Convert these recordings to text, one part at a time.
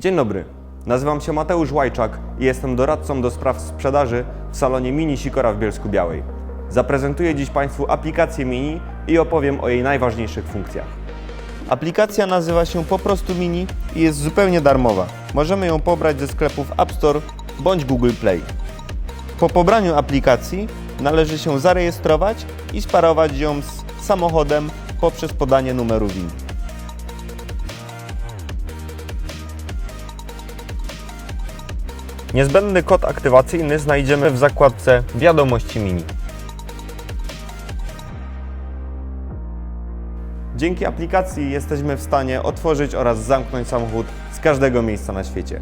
Dzień dobry, nazywam się Mateusz Łajczak i jestem doradcą do spraw sprzedaży w salonie Mini Sikora w Bielsku Białej. Zaprezentuję dziś Państwu aplikację Mini i opowiem o jej najważniejszych funkcjach. Aplikacja nazywa się po prostu Mini i jest zupełnie darmowa. Możemy ją pobrać ze sklepów App Store bądź Google Play. Po pobraniu aplikacji należy się zarejestrować i sparować ją z samochodem poprzez podanie numeru WIN. Niezbędny kod aktywacyjny znajdziemy w zakładce Wiadomości Mini. Dzięki aplikacji jesteśmy w stanie otworzyć oraz zamknąć samochód z każdego miejsca na świecie.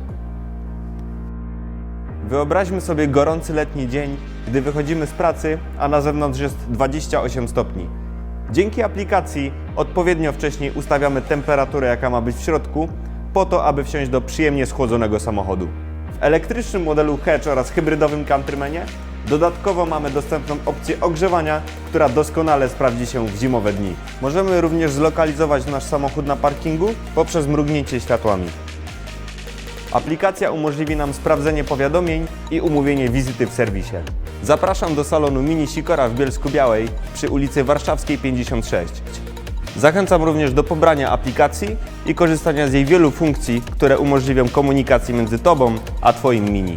Wyobraźmy sobie gorący letni dzień, gdy wychodzimy z pracy, a na zewnątrz jest 28 stopni. Dzięki aplikacji odpowiednio wcześniej ustawiamy temperaturę, jaka ma być w środku, po to, aby wsiąść do przyjemnie schłodzonego samochodu. W elektrycznym modelu Hedge oraz hybrydowym Countrymanie dodatkowo mamy dostępną opcję ogrzewania, która doskonale sprawdzi się w zimowe dni. Możemy również zlokalizować nasz samochód na parkingu poprzez mrugnięcie światłami. Aplikacja umożliwi nam sprawdzenie powiadomień i umówienie wizyty w serwisie. Zapraszam do salonu Mini Sikora w Bielsku Białej przy ulicy Warszawskiej 56. Zachęcam również do pobrania aplikacji i korzystania z jej wielu funkcji, które umożliwią komunikację między Tobą a Twoim Mini.